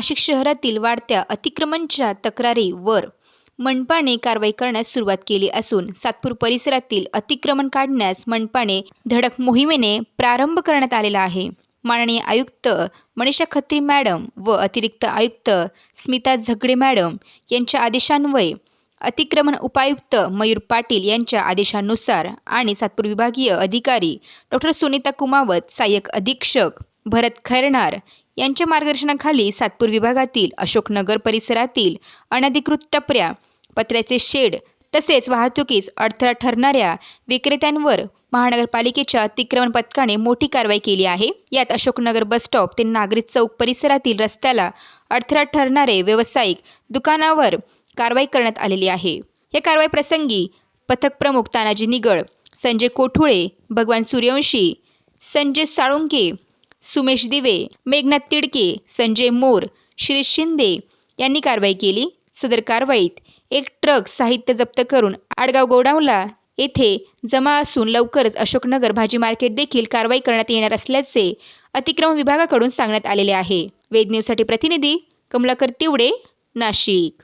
नाशिक शहरातील वाढत्या अतिक्रमणच्या तक्रारीवर मनपाने कारवाई करण्यास सुरुवात केली असून सातपूर परिसरातील अतिक्रमण काढण्यास मनपाने धडक मोहिमेने प्रारंभ करण्यात आलेला आहे. माननीय आयुक्त मनीषा खत्री मॅडम व अतिरिक्त आयुक्त स्मिता झगडे मॅडम यांच्या आदेशान्वये अतिक्रमण उपायुक्त मयूर पाटील यांच्या आदेशानुसार आणि सातपूर विभागीय अधिकारी डॉक्टर सुनीता कुमावत सहाय्यक अधीक्षक भरत खैरणार यांच्या मार्गदर्शनाखाली सातपूर विभागातील अशोकनगर परिसरातील अनधिकृत टपऱ्या पत्र्याचे शेड तसेच वाहतुकीस अडथळा ठरणाऱ्या विक्रेत्यांवर महानगरपालिकेच्या अतिक्रमण पथकाने मोठी कारवाई केली आहे. यात अशोकनगर बस स्टॉप ते नागरी चौक परिसरातील रस्त्याला अडथळा ठरणारे व्यावसायिक दुकानावर कारवाई करण्यात आलेली आहे. या कारवाई प्रसंगी पथक प्रमुख तानाजी निगळ संजय कोठुळे भगवान सूर्यवंशी संजय साळुंके सुमेश दिवे मेघनाथ तिडके संजय मोर श्री शिंदे यांनी कारवाई केली. सदर कारवाईत एक ट्रक साहित्य जप्त करून आडगाव गोडावला येथे जमा असून लवकरच अशोकनगर भाजी मार्केट देखील कारवाई करण्यात येणार असल्याचे अतिक्रमण विभागाकडून सांगण्यात आलेले आहे. वेद न्यूजसाठी प्रतिनिधी कमलाकर तिवडे नाशिक.